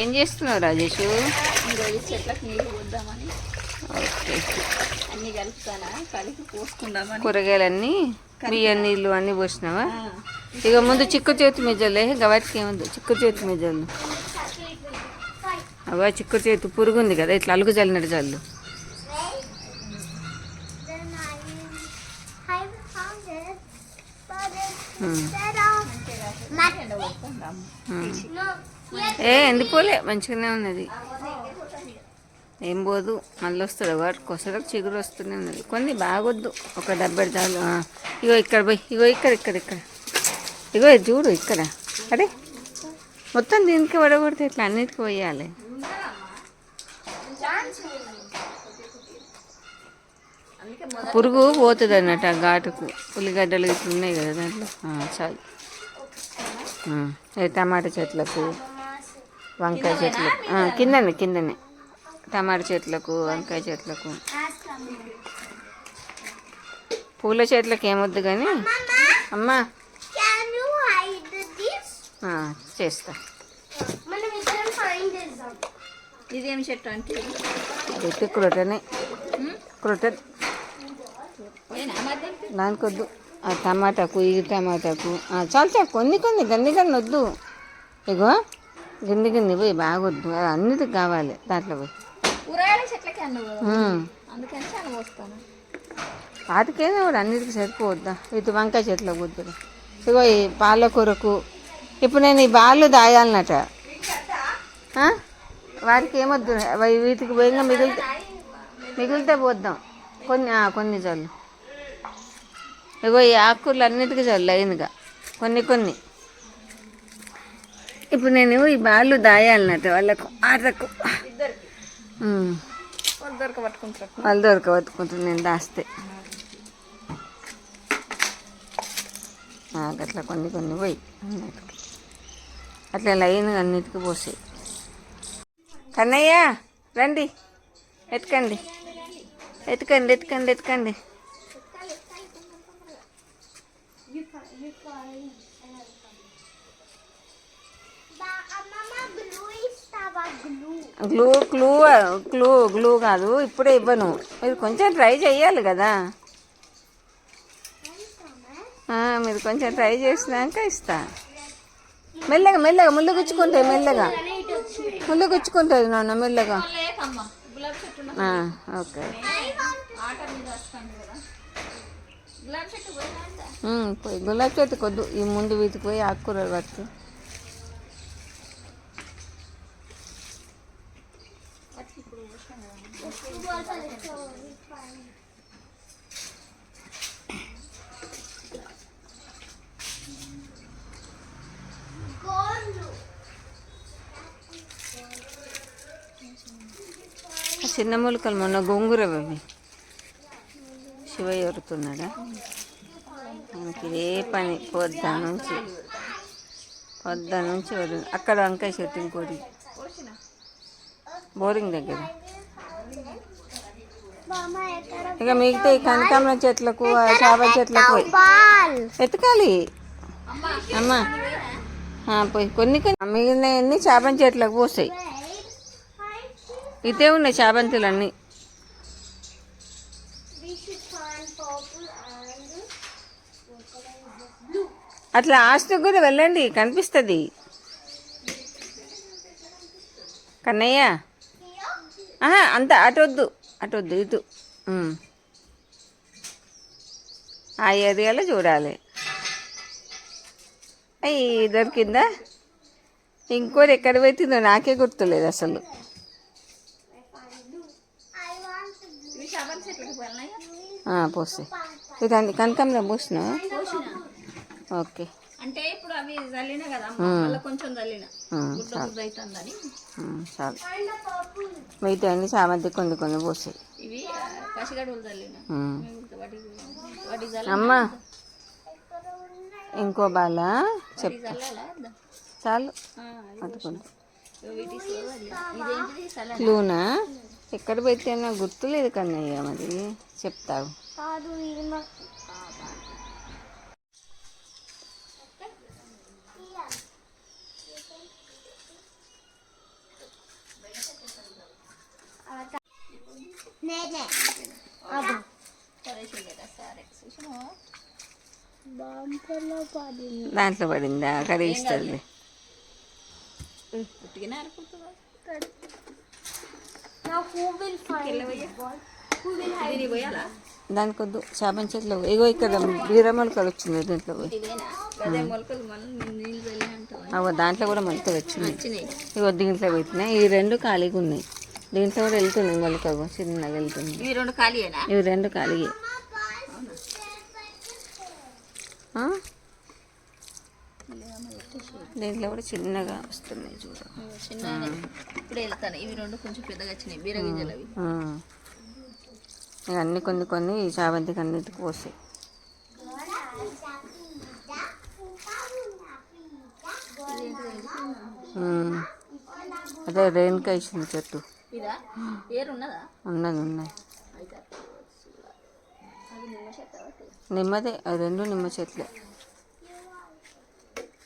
ఏం చేస్తున్నావు రాజేష్? ఈరోజు చెట్లకు నీళ్ళు పోద్దామని. ఓకే. అన్ని కలుపుతానా? కలిపి పోసుకుందామని. కూరగాయలన్నీ బియ్యం నీళ్ళు అన్నీ పోసినావా? ఇక ముందు చిక్కు చేతి మిజలే ఇంకా వాటికి ఏముంది? చిక్కు చేతి మిజలు అవా చిక్కు చేతి పురుగు ఉంది కదా ఇట్లా అలుగు చల్లినట్టు చల్లు ఏ I, పోలే? ఏ ఎండిపోలే మంచిగానే ఉన్నది. ఏం పోదు మళ్ళీ వస్తాడు వాటికి వస్తుంది చిగురు వస్తూనే ఉన్నది. కొన్ని బాగొద్దు. ఒక డెబ్బై చాలు ఇగో ఇక్కడ పోయి ఇగో ఇక్కడ ఇక్కడ ఇక్కడ. ఇగో చూడు ఇక్కడ. అరే మొత్తం దీనికి వడగొడితే ఇట్లా అన్నిటికీ పోయాలి. పురుగు పోతుంది అన్నట్టు ఆ ఘాటుకు. ఉల్లిగడ్డలు ఇట్లా ఉన్నాయి కదా దాంట్లో? చాలు. టమాటా చెట్లకు వంకాయ చెట్లకు. కిందనే కిందనే. టమాటా చెట్లకు వంకాయ చెట్లకు. పూల చెట్లకు ఏమొద్దు కానీ అమ్మా. చేస్తా. ఇదేం చెట్టు అంటే? క్రొటనే. క్రొటన్. ఏనా మరి దానికి వద్దు ఆ టమాటాకు ఈ టమాటాకు. చాలు చాలు కొన్ని కొన్ని గన్ని గన్ని వద్దు. ఇగో గిన్ని గిన్ని పోయి బాగొద్దు. అది అన్నిటికి కావాలి దాంట్లో పోయి. చాలా వాటికేదో కూడా అన్నిటికీ సరిపోవద్దా? ఇటు వంకాయ చెట్లకు వద్దు ఇగో ఈ పాలకూరకు ఇప్పుడు నేను ఈ బాళ్ళు దాయాలన్నట. ఆ? వాటికి ఏమొద్దు? వీటికి పోయినా మిగిలితే మిగిలితే పోద్దాం. కొన్ని కొన్ని జల్లు ఇగో ఈ ఆకుకూరలు అన్నిటికీ జల్లు లైన్గా కొన్ని కొన్ని. ఇప్పుడు నేను ఈ బాళ్ళు దాయాలన్నట్టు వాళ్ళకు ఆటకు. వాళ్ళు దొరక పట్టుకుంటారు నేను దాస్తే. నాకు అట్లా కొన్ని కొన్ని పోయి అన్నిటికి. అట్లా లైన్ అన్నిటికీ పోసాయి. కన్నయ్య రండి. ఎత్తుకండి. ఎత్తుకండి ఎత్తుకండి ఎత్తుకండి. గ్లూ గ్లూ గ్లూ గ్లూ కాదు ఇప్పుడే ఇవ్వను. మీరు కొంచెం ట్రై చేయాలి కదా. మీరు కొంచెం ట్రై చేసినాక ఇస్తా. మెల్లగా మెల్లగా ముళ్ళు గుచ్చుకుంటాయి మెల్లగా. ముళ్ళు గుచ్చుకుంటుంది నాన్న మెల్లగా. ఓకే ఆట మీద వస్తాను కదా గులాబీ చెట్టు పోయినా ఉమ్, పోయి గులాబీ చెట్టు కొద్దు. ఈ ముందు వీటికి పోయి ఆకుకూరలు పట్టు. చిన్న మొలకలు మొన్న గోంగూర అవి శివయ్య ఎరుతున్నాడా మనకి ఏ పని పొద్దు నుంచి. పొద్దు నుంచి వదిలి అక్కడ వంకాయ చెట్టు ఇంకోటి బోరింగ్ దగ్గర. ఇక మిగతా ఈ కనకాంబరం చెట్లకు ఆ చేపల చెట్లకు పోయి. ఎతకాలి? అమ్మా. పోయి కొన్ని కొన్ని. మిగిలినవన్నీ చేపల చెట్లకు పోస్తాయి ఇదే ఉన్నాయి చాబంతులు అట్లా ఆస్తి కూడా వెళ్ళండి కనిపిస్తుంది. కన్నయ్య? ఆహా, అంత అటు వద్దు అటు వద్దు ఇటు ఆ ఏరియాలో చూడాలి. అయ్యి దొరికిందా ఇంకోటి ఎక్కడ పెట్టిందో నాకే గుర్తులేదు అసలు. I want to ఇదండి పోసినా? పోసిన. ఓకే. అంటే ఇప్పుడు అవి చల్లిన కదా మళ్ళీ కొంచెం చల్లిన చాలు అవుతుందని. మిగతా అన్ని చామంతి కొన్ని కొన్ని పోసాయి ఇవి చల్లిన అమ్మా. ఇంకో బాల చెప్తా? చాలు. చల్ల క్లూనా ఎక్కడ పెట్టానో గుర్తులేదు కన్నయ్య మరి. చెప్తావు. దాంట్లో పడిందా? కడిగిస్తుంది దానికి వద్దు. చేపని చెట్లు. ఇగో ఇక్కడ బీర మొలకలు వచ్చింది దీంట్లో పోయి. అవో దాంట్లో కూడా మొలకలు వచ్చింది ఇగో దీంట్లో పోతున్నాయి ఈ రెండు ఖాళీగా ఉన్నాయి. దీంట్లో కూడా వెళ్తున్నాయి మొలకలు చిన్నగా వెళ్తుంది. ఇవి రెండు ఖాళీయేనా? ఇవి రెండు ఖాళీ దీంట్లో కూడా చిన్నగా వస్తున్నాయి చూడ. చిన్న ఇప్పుడే వెళ్తాను. ఇవి రెండు కొంచెం పెద్దగా వచ్చినాయి. బీర గింజలు అవి. అన్ని కొన్ని కొన్ని ఈ చామంతికి అన్నిటికి పోస్తాయి. అదే రేణుకా ఇచ్చింది చెట్టు. ఇదా? ఉన్నదా ఉన్నది. నిమ్మదే రెండు నిమ్మ చెట్లే.